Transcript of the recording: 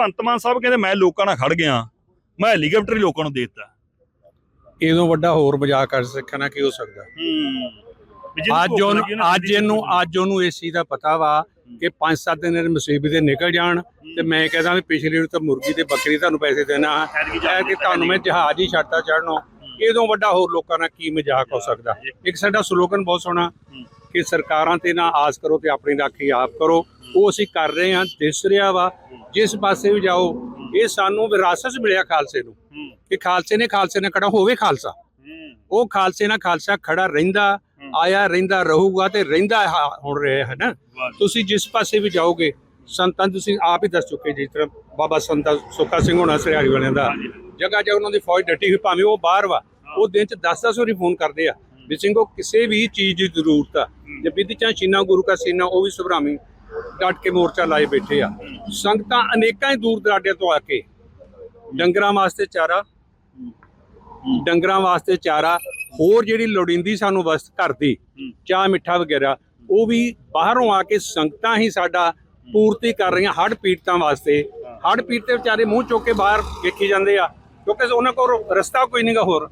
ਭਗਵੰਤ ਮਾਨ ਸਾਹਿਬ ਕਹਿੰਦੇ ਮੈਂ ਲੋਕਾਂ ਨਾਲ ਖੜ ਗਿਆ ਮੈਂ ਹੈਲੀਕਾਪਟਰ ਲੋਕਾਂ ਨੂੰ ਦੇ ਦਿੱਤਾ। ਇਦੋਂ ਵੱਡਾ ਹੋਰ ਮਜ਼ਾਕ ਕਰ ਸਿੱਖਣਾ ਕੀ ਹੋ ਸਕਦਾ? ਅੱਜ ਉਹਨੂੰ ਅੱਜ ਇਹਨੂੰ ਅੱਜ ਉਹਨੂੰ ਇਸ ਚੀਜ਼ ਦਾ ਪਤਾ ਵਾ ਕਿ 5-7 ਦਿਨ ਇਹ ਮੁਸੀਬਤ ਦੇ ਨਿਕਲ ਜਾਣ ਤੇ ਮੈਂ ਕਹਿੰਦਾ ਵੀ ਪਿਛਲੇ ਨੂੰ ਤਾਂ ਮੁਰਗੀ ਤੇ ਬੱਕਰੀ ਤੁਹਾਨੂੰ ਪੈਸੇ ਦੇਣਾ ਹੈ ਕਿ ਤੁਹਾਨੂੰ ਮੈਂ ਜਹਾਜ਼ ਹੀ ਛੱਡਤਾ ਚੜਨੋਂ ਇਦੋਂ ਵੱਡਾ ਹੋਰ ਲੋਕਾਂ ਨਾਲ ਕੀ ਮਜ਼ਾਕ ਹੋ ਸਕਦਾ? ਇੱਕ ਸਾਡਾ ਸਲੋਗਨ ਬਹੁਤ ਸੋਹਣਾ ਕਿ ਸਰਕਾਰਾਂ ਤੇ ਨਾ ਆਸ ਕਰੋ ਤੇ ਆਪਣੀ ਰਾਖੀ ਆਪ ਕਰੋ। ਉਹ ਅਸੀਂ ਕਰ ਰਹੇ ਹਾਂ ਦਿਸ ਰਿਹਾ ਵਾ ਜਿਸ ਪਾਸੇ ਵੀ ਜਾਓ ਇਹ ਸਾਨੂੰ ਵਿਰਾਸਤ ਮਿਲਿਆ ਖਾਲਸੇ ਨੂੰ ਕਿ ਖਾਲਸੇ ਨੇ ਖਾਲਸੇ ਨਾਲ ਖੜਾ ਹੋਵੇ ਖਾਲਸਾ। ਉਹ ਖਾਲਸੇ ਨਾਲ ਖਾਲਸਾ ਖੜਾ ਰਹਿੰਦਾ ਆਇਆ ਰਹਿੰਦਾ ਰਹੂਗਾ ਤੇ ਰਹਿੰਦਾ ਹੁਣ ਰਿਹਾ ਹੈ ਨਾ। ਤੁਸੀਂ ਜਿਸ ਪਾਸੇ ਵੀ ਜਾਓਗੇ ਸੰਤਾਂ ਤੁਸੀਂ ਆਪ ਹੀ ਦੱਸ ਚੁੱਕੇ ਜਿਸ ਤਰ੍ਹਾਂ ਬਾਬਾ ਸੰਤਾ ਸੁੱਖਾ ਸਿੰਘ ਹੋਣਾ ਸਰਿਆੜੀ ਵਾਲਿਆਂ ਦਾ ਜਗ੍ਹਾ ਜਗ੍ਹਾ ਉਹਨਾਂ ਦੀ ਫੌਜ ਡਟੀ ਹੋਈ ਭਾਵੇਂ ਉਹ ਬਾਹਰ ਵਾ ਉਹ ਦਿਨ ਚ 10-10 ਵਾਰੀ ਫੋਨ ਕਰਦੇ ਆ ਵੀ ਸਿੰਘੋ ਕਿਸੇ ਵੀ ਚੀਜ਼ ਦੀ ਜ਼ਰੂਰਤ ਆ। ਜੇ ਵਿਧੀ ਚਾਹ ਚੀਨਾ ਗੁਰੂ ਕਾ ਸੀਨਾ ਉਹ ਵੀ ਸੁਭਰਾਮੀ ਡਟ ਕੇ ਮੋਰਚਾ ਲਾਏ ਬੈਠੇ ਆ। ਸੰਗਤਾਂ ਅਨੇਕਾਂ ਹੀ ਦੂਰ ਦਰਾਡੇ ਤੋਂ ਆ ਕੇ ਡੰਗਰਾਂ ਵਾਸਤੇ ਚਾਰਾ, ਡੰਗਰਾਂ ਵਾਸਤੇ ਚਾਰਾ, ਹੋਰ ਜਿਹੜੀ ਲੋੜੀਂਦੀ ਸਾਨੂੰ ਵਸਤ ਘਰ ਦੀ ਚਾਹ, ਮਿੱਠਾ ਵਗੈਰਾ, ਉਹ ਵੀ ਬਾਹਰੋਂ ਆ ਕੇ ਸੰਗਤਾਂ ਹੀ ਸਾਡਾ ਪੂਰਤੀ ਕਰ ਰਹੀਆਂ ਹੜ੍ਹ ਪੀੜਤਾਂ ਵਾਸਤੇ। ਹੜ੍ਹ ਪੀੜਤੇ ਵਿਚਾਰੇ ਮੂੰਹ ਚੁੱਕ ਕੇ ਬਾਹਰ ਵੇਖੀ ਜਾਂਦੇ ਆ, ਕਿਉਂਕਿ ਉਹਨਾਂ ਕੋਲ ਰਸਤਾ ਕੋਈ ਨਹੀਂਗਾ ਹੋਰ।